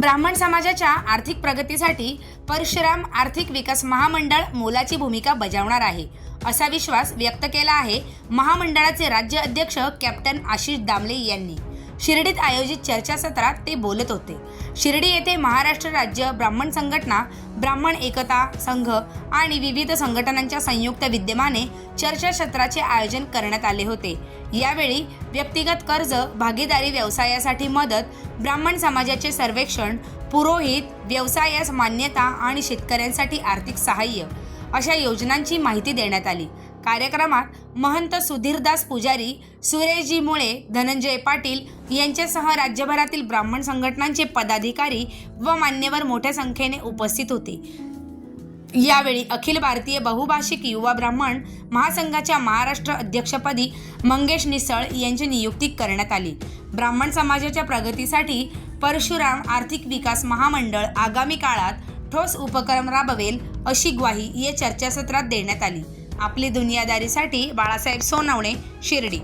ब्राह्मण समाजाच्या आर्थिक प्रगतीसाठी परशुराम आर्थिक विकास महामंडळ मोलाची भूमिका बजावणार आहे असा विश्वास व्यक्त केला आहे महामंडळाचे राज्य अध्यक्ष कॅप्टन आशिष दामले यांनी. शिर्डीत आयोजित चर्चासत्रात ते बोलत होते. शिर्डी येथे महाराष्ट्र राज्य ब्राह्मण संघटना ब्राह्मण एकता संघ आणि विविध संघटनांच्या संयुक्त विद्यमाने चर्चासत्राचे आयोजन करण्यात आले होते. यावेळी व्यक्तिगत कर्ज भागीदारी व्यवसायासाठी मदत ब्राह्मण समाजाचे सर्वेक्षण पुरोहित व्यवसायास मान्यता आणि शेतकऱ्यांसाठी आर्थिक सहाय्य अशा योजनांची माहिती देण्यात आली. कार्यक्रमात महंत सुधीरदास पुजारी सुरेशजी मुळे धनंजय पाटील यांच्यासह राज्यभरातील ब्राह्मण संघटनांचे पदाधिकारी व मान्यवर मोठ्या संख्येने उपस्थित होते. यावेळी अखिल भारतीय बहुभाषिक युवा ब्राह्मण महासंघाच्या महाराष्ट्र अध्यक्षपदी मंगेश निसळ यांची नियुक्ती करण्यात आली. ब्राह्मण समाजाच्या प्रगतीसाठी परशुराम आर्थिक विकास महामंडळ आगामी काळात ठोस उपक्रम राबवेल अशी ग्वाही या चर्चासत्रात देण्यात आली. आपली दुनियादारीसाठी बाळासाहेब सोनवणे शिर्डी.